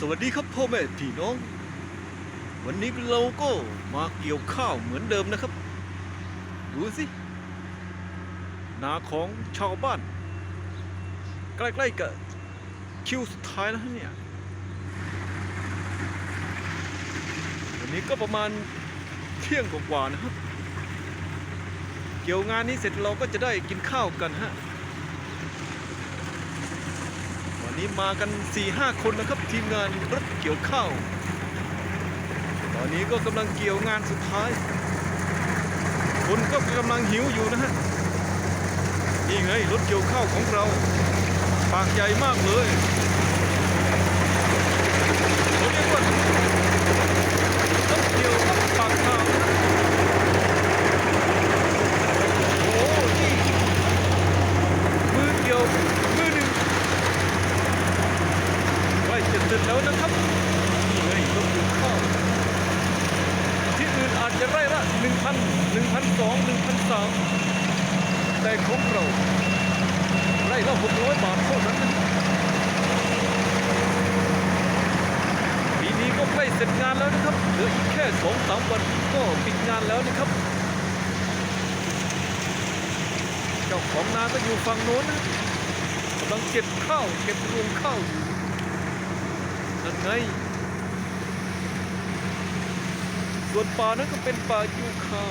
สวัสดีครับพ่อแม่พี่น้อง วันนี้เราก็มาเกี่ยวข้าวเหมือนเดิมนะครับ ดูสิ นาของชาวบ้าน ใกล้ๆกับคิวสุดท้ายแล้วเนี่ย วันนี้ก็ประมาณเที่ยงกว่าๆนะครับ เกี่ยวงานนี้เสร็จเราก็จะได้กินข้าวกันฮะ วั นี้มากัน4ี่ห้าคนนะครับทีมงานรถเกี่ยวข้าวตอนนี้ก็กำลังเกี่ยวงานสุดท้าย คนก็กำลังหิวอยู่นะฮะนี่ไงรถเกี่ยวข้าวของเรา ปากใหญ่มากเลยเขาเรียกว่ารถเกี่ยวข้าวปากข้าวนะโอ้โหนี่มือเกี่ยวมือหนึ่ง ใกล้จะเส ร็จแล้วนะครับนี่ไงรถเกี่ยวข้าวที่อื่นอาจจะไร่ละหนึ่งพันหนึ่งพันสองหนึ่งพันสามแต่ของเราไร่ละหกร้อยบาทเท่านั้นปีนี้ก็ใกล้เสร็จงานแล้วนะครับเหลืออีกแค่สองสามวันก็ปิดงานแล้วนะครับเจ้าของนาก็อยู่ฝั่งโน้นนะกำลังเก็บข้าวเก็บรวงข้าวอยู่ นั่นไงส่วนป่านั้นก็เป็นป่ายูคา